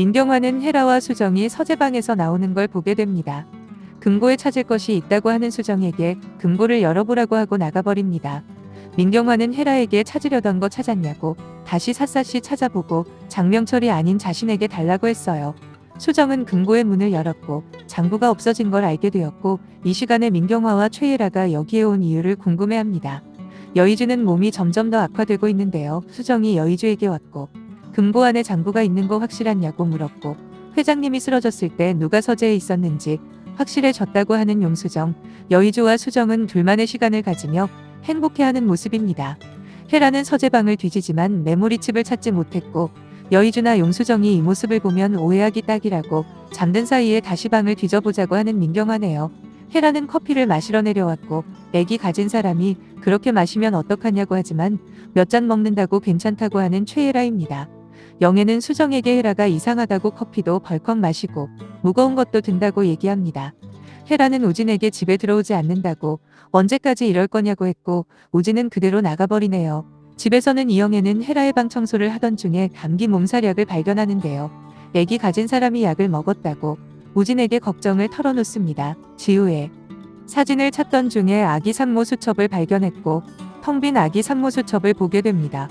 민경화는 헤라와 수정이 서재방에서 나오는 걸 보게 됩니다. 금고에 찾을 것이 있다고 하는 수정에게 금고를 열어보라고 하고 나가버립니다. 민경화는 헤라에게 찾으려던 거 찾았냐고 다시 샅샅이 찾아보고 장명철이 아닌 자신에게 달라고 했어요. 수정은 금고의 문을 열었고 장부가 없어진 걸 알게 되었고 이 시간에 민경화와 최예라가 여기에 온 이유를 궁금해합니다. 여의주는 몸이 점점 더 악화되고 있는데요. 수정이 여의주에게 왔고 금고 안에 장부가 있는 거 확실하냐고 물었고 회장님이 쓰러졌을 때 누가 서재에 있었는지 확실해졌다고 하는 용수정, 여의주와 수정은 둘만의 시간을 가지며 행복해하는 모습입니다. 헤라는 서재방을 뒤지지만 메모리칩을 찾지 못했고 여의주나 용수정이 이 모습을 보면 오해하기 딱이라고 잠든 사이에 다시 방을 뒤져보자고 하는 민경화네요. 헤라는 커피를 마시러 내려왔고 애기 가진 사람이 그렇게 마시면 어떡하냐고 하지만 몇 잔 먹는다고 괜찮다고 하는 최혜라입니다. 영애는 수정에게 헤라가 이상하다고 커피도 벌컥 마시고 무거운 것도 든다고 얘기합니다. 헤라는 우진에게 집에 들어오지 않는다고 언제까지 이럴 거냐고 했고 우진은 그대로 나가버리네요. 집에서는 이영애는 헤라의 방 청소를 하던 중에 감기 몸살약을 발견하는데요. 애기 가진 사람이 약을 먹었다고 우진에게 걱정을 털어놓습니다. 지우에 사진을 찾던 중에 아기 산모 수첩을 발견했고 텅 빈 아기 산모 수첩을 보게 됩니다.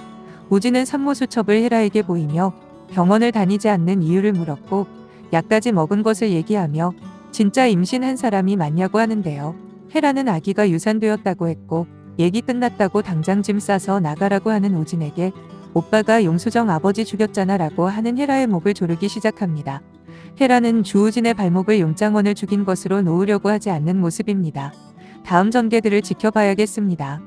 우진은 산모 수첩을 헤라에게 보이며 병원을 다니지 않는 이유를 물었고 약까지 먹은 것을 얘기하며 진짜 임신한 사람이 맞냐고 하는데요. 헤라는 아기가 유산되었다고 했고 얘기 끝났다고 당장 짐 싸서 나가라고 하는 우진에게 오빠가 용수정 아버지 죽였잖아 라고 하는 헤라의 목을 조르기 시작합니다. 헤라는 주우진의 발목을 용장원을 죽인 것으로 놓으려고 하지 않는 모습입니다. 다음 전개들을 지켜봐야겠습니다.